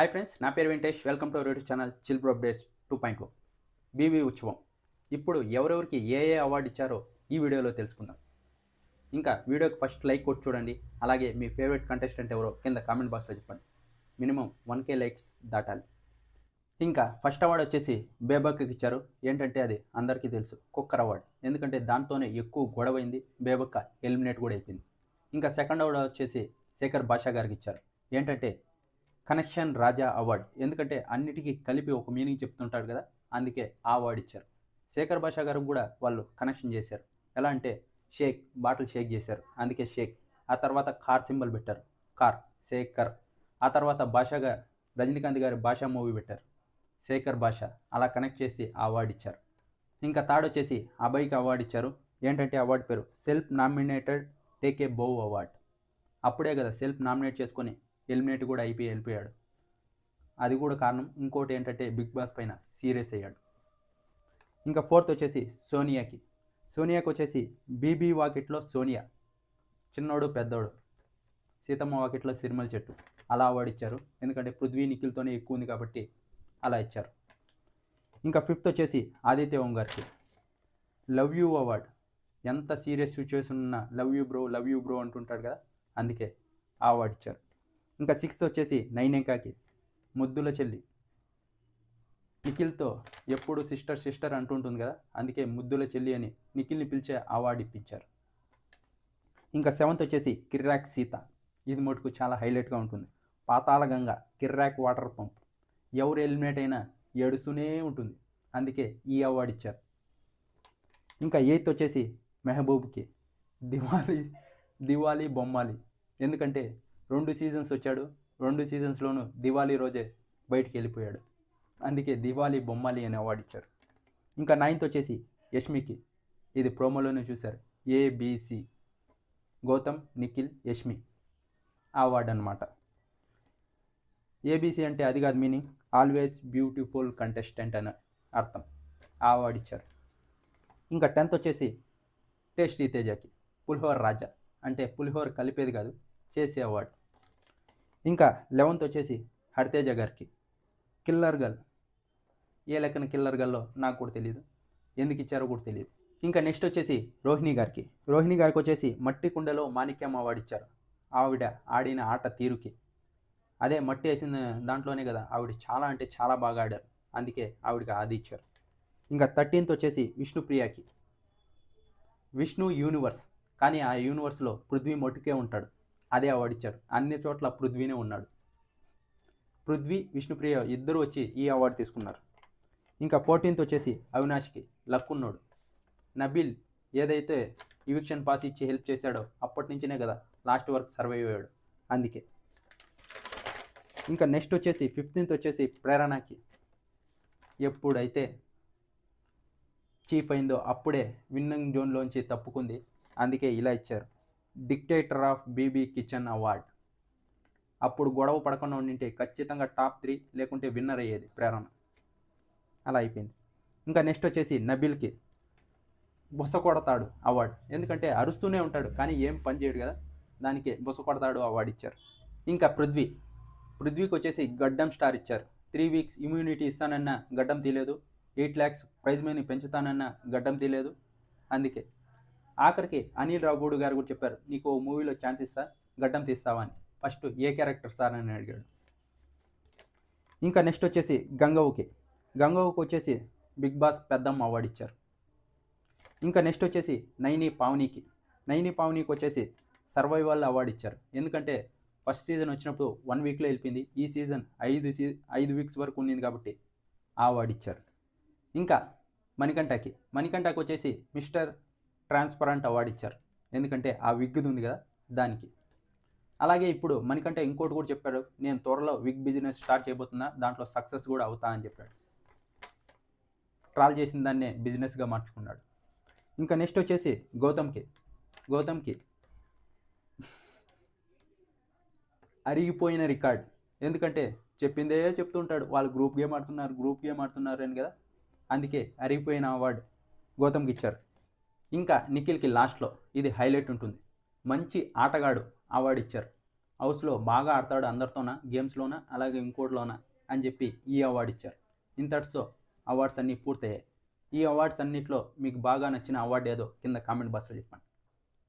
Hi friends నా పేరు Venkatesh. Welcome to YouTube channel chill bro updates two point BB ఉత్సవం ఇప్పుడు ఎవరెవరికి ఏ ఏ అవార్డు ఇచ్చారో ఈ వీడియోలో తెలుసుకుందాం. ఇంకా వీడియోకి ఫస్ట్ లైక్ కొట్టి చూడండి. అలాగే మీ ఫేవరెట్ కంటెస్టెంట్ ఎవరో కింద కామెంట్ బాక్స్లో చెప్పండి. మినిమం వన్ కే లైక్స్ దాటాలి. ఇంకా ఫస్ట్ అవార్డు వచ్చేసి బేబక్కి ఇచ్చారు. ఏంటంటే అది అందరికీ తెలుసు కుక్కర్ అవార్డు ఎందుకంటే దాంతోనే ఎక్కువ గొడవైంది బేబక్క ఎలిమినేట్ కూడా అయిపోయింది. ఇంకా సెకండ్ అవార్డు వచ్చేసి శేఖర్ బాషా గారికి ఇచ్చారు. ఏంటంటే కనెక్షన్ రాజా అవార్డ్. ఎందుకంటే అన్నిటికీ కలిపి ఒక మీనింగ్ చెప్తుంటాడు కదా అందుకే ఆ అవార్డు ఇచ్చారు. శేఖర్ భాషా గారు కూడా వాళ్ళు కనెక్షన్ చేశారు. ఎలా అంటే షేక్ బాటిల్ షేక్ చేశారు. అందుకే షేక్. ఆ తర్వాత కార్ సింబల్ పెట్టారు. కార్ శేఖర్. ఆ తర్వాత భాషగా రజనీకాంత్ గారి భాషా మూవీ పెట్టారు. శేఖర్ భాష అలా కనెక్ట్ చేసి ఆ అవార్డు ఇచ్చారు. ఇంకా థర్డ్ వచ్చేసి అభయ్కి అవార్డు ఇచ్చారు. ఏంటంటే అవార్డు పేరు? Self nominated take bow award. అప్పుడే కదా సెల్ఫ్ నామినేట్ చేసుకొని ఎలిమినేట్ కూడా అయిపోయి వెళ్ళిపోయాడు. అది కూడా కారణం ఇంకోటి ఏంటంటే బిగ్ బాస్ పైన సీరియస్ అయ్యాడు. ఇంకా ఫోర్త్ వచ్చేసి సోనియాకి. సోనియాకి వచ్చేసి బీబీ వాకిట్లో సోనియా. చిన్నోడు పెద్దోడు. సీతమ్మ వాకిట్లో సిరిమల చెట్టు. అలా అవార్డు ఇచ్చారు ఎందుకంటే పృథ్వీ నిఖిల్తోనే ఎక్కువ ఉంది కాబట్టి అలా ఇచ్చారు. ఇంకా ఫిఫ్త్ వచ్చేసి ఆదిత్య ఓం గారికి లవ్ యూ అవార్డ్. ఎంత సీరియస్ సిచ్యువేషన్ ఉన్నా love you bro love you bro అంటుంటాడు కదా అందుకే ఆ అవార్డు ఇచ్చారు. ఇంకా సిక్స్త్ వచ్చేసి నైనేకాకి ముద్దుల చెల్లి. నిఖిల్తో ఎప్పుడు సిస్టర్ సిస్టర్ అంటుంటుంది కదా అందుకే ముద్దుల చెల్లి అని నిఖిల్ని పిలిచే అవార్డు ఇప్పించారు. ఇంకా సెవెంత్ వచ్చేసి కిర్రాక్ సీత. ఇది మటుకు చాలా హైలైట్గా ఉంటుంది. పాతాళ గంగ కిర్రాక్ వాటర్ పంప్. ఎవరు ఎలిమినేట్ అయినా ఏడుస్తూనే ఉంటుంది. అందుకే ఈ అవార్డు ఇచ్చారు. ఇంకా ఎయిత్ వచ్చేసి మెహబూబ్కి. దివాళీ దివాళీ బొమ్మాలి. ఎందుకంటే రెండు సీజన్స్ వచ్చాడు. రెండు సీజన్స్లోనూ దివాళీ రోజే బయటికి వెళ్ళిపోయాడు. అందుకే దివాళీ బొమ్మాలి అని అవార్డు ఇచ్చారు. ఇంకా నైన్త్ వచ్చేసి యష్మికి. ఇది ప్రోమోలోనే చూశారు. ఏబిసి గౌతమ్ నిఖిల్ యష్మి. ఆ అవార్డు అనమాట ఏబిసి అంటే అది కాదు మీనింగ్ ఆల్వేస్ బ్యూటిఫుల్ కంటెస్టెంట్ అని అర్థం. ఆ అవార్డు ఇచ్చారు. ఇంకా టెన్త్ వచ్చేసి టేస్టీ తేజాకి పులిహోర రాజా. అంటే పులిహోర కలిపేది కాదు చేసే అవార్డు ఇంకా లెవెన్త్ వచ్చేసి హరితేజ గారికి. కిల్లర్ గర్ల్ ఏ లెక్కన కిల్లర్ గర్ల్లో నాకు కూడా తెలియదు ఎందుకు ఇచ్చారో కూడా తెలియదు ఇంకా నెక్స్ట్ వచ్చేసి రోహిణి గారికి. రోహిణి గారికి వచ్చేసి మట్టి కుండలో మాణిక్యం అవార్డు ఇచ్చారు. ఆవిడ ఆడిన ఆట తీరుకి. అదే మట్టి వేసిన దాంట్లోనే కదా ఆవిడ చాలా అంటే చాలా బాగా ఆడారు. అందుకే ఆవిడకి అది ఇచ్చారు. ఇంకా థర్టీన్త్ వచ్చేసి విష్ణుప్రియకి. విష్ణు యూనివర్స్. కానీ ఆ యూనివర్స్లో పృథ్వీ మొట్టుకే ఉంటాడు. అదే అవార్డు ఇచ్చారు. అన్ని చోట్ల పృథ్వీనే ఉన్నాడు. పృథ్వీ విష్ణుప్రియ ఇద్దరు వచ్చి ఈ అవార్డు తీసుకున్నారు. ఇంకా ఫోర్టీన్త్ వచ్చేసి అవినాష్కి లక్కున్నాడు. నబీల్ ఏదైతే ఇవిక్షన్ పాస్ ఇచ్చి హెల్ప్ చేశాడో అప్పటి నుంచినే కదా లాస్ట్ వరకు సర్వైవ్ అయ్యాడు. అందుకే. ఇంకా నెక్స్ట్ వచ్చేసి ఫిఫ్టీన్త్ వచ్చేసి ప్రేరణకి ఎప్పుడైతే చీఫ్ అయిందో అప్పుడే విన్నింగ్ జోన్లోంచి తప్పుకుంది. అందుకే ఇలా ఇచ్చారు. Dictator of BB kitchen award అప్పుడు గొడవ పడకుండా ఉండింటే ఖచ్చితంగా టాప్ త్రీ లేకుంటే విన్నర్ అయ్యేది ప్రేరణ. అలా అయిపోయింది. ఇంకా నెక్స్ట్ వచ్చేసి నబిల్కి బుస కొడతాడు అవార్డు ఎందుకంటే అరుస్తూనే ఉంటాడు కానీ ఏం పని చేయడు కదా. దానికి బుస కొడతాడు అవార్డు ఇచ్చారు. ఇంకా పృథ్వీ. పృథ్వీకి వచ్చేసి గడ్డం స్టార్ ఇచ్చారు. త్రీ వీక్స్ ఇమ్యూనిటీ ఇస్తానన్న గడ్డం తీయలేదు. ఎయిట్ ల్యాక్స్ ప్రైజ్ మనీ పెంచుతానన్న గడ్డం తీయలేదు. అందుకే ఆఖరికి అనిల్ రావుగూడు గారు కూడా చెప్పారు నీకు ఓ మూవీలో ఛాన్స్ ఇస్తా గడ్డం తీస్తావా అని. ఫస్ట్ ఏ క్యారెక్టర్ సార్ అని అడిగాడు. ఇంకా నెక్స్ట్ వచ్చేసి గంగవ్వకి. గంగవ్వకి వచ్చేసి బిగ్ బాస్ పెద్దమ్మ అవార్డు ఇచ్చారు. ఇంకా నెక్స్ట్ వచ్చేసి నైని పావనికి. నైని పావనికి వచ్చేసి సర్వైవల్ అవార్డు ఇచ్చారు. ఎందుకంటే ఫస్ట్ సీజన్ వచ్చినప్పుడు వన్ వీక్లో వెళ్ళిపోయింది ఈ సీజన్ ఐదు సీ ఐదు వీక్స్ వరకు ఉండింది కాబట్టి ఆ అవార్డు ఇచ్చారు. ఇంకా మణికంఠకి. మణికంఠకి వచ్చేసి మిస్టర్ ట్రాన్స్పరెంట్ అవార్డు ఇచ్చారు. ఎందుకంటే ఆ విగ్గుది ఉంది కదా దానికి. అలాగే ఇప్పుడు మనకంటే ఇంకోటి కూడా చెప్పాడు నేను త్వరలో విగ్ బిజినెస్ స్టార్ట్ చేయబోతున్నా దాంట్లో సక్సెస్ కూడా అవుతా అని చెప్పాడు. ట్రాల్ చేసిన దాన్నే బిజినెస్గా మార్చుకున్నాడు. ఇంకా నెక్స్ట్ వచ్చేసి గౌతమ్కి. గౌతమ్కి అరిగిపోయిన రికార్డ్. ఎందుకంటే చెప్పిందే చెప్తుంటాడు వాళ్ళు గ్రూప్ గేమ్ ఆడుతున్నారు గ్రూప్ గేమ్ ఆడుతున్నారు అని కదా. అందుకే అరిగిపోయిన అవార్డు గౌతమ్కి ఇచ్చారు. ఇంకా నిఖిల్కి లాస్ట్లో ఇది హైలైట్ ఉంటుంది. మంచి ఆటగాడు అవార్డు ఇచ్చారు హౌస్లో బాగా ఆడతాడు అందరితోన గేమ్స్లోన అలాగే ఇంకోటిలోన అని చెప్పి ఈ అవార్డు ఇచ్చారు ఇంతటితో అవార్డ్స్ అన్నీ పూర్తయ్యాయి. ఈ అవార్డ్స్ అన్నిట్లో మీకు బాగా నచ్చిన అవార్డు ఏదో కింద కామెంట్ బాక్స్లో చెప్పండి.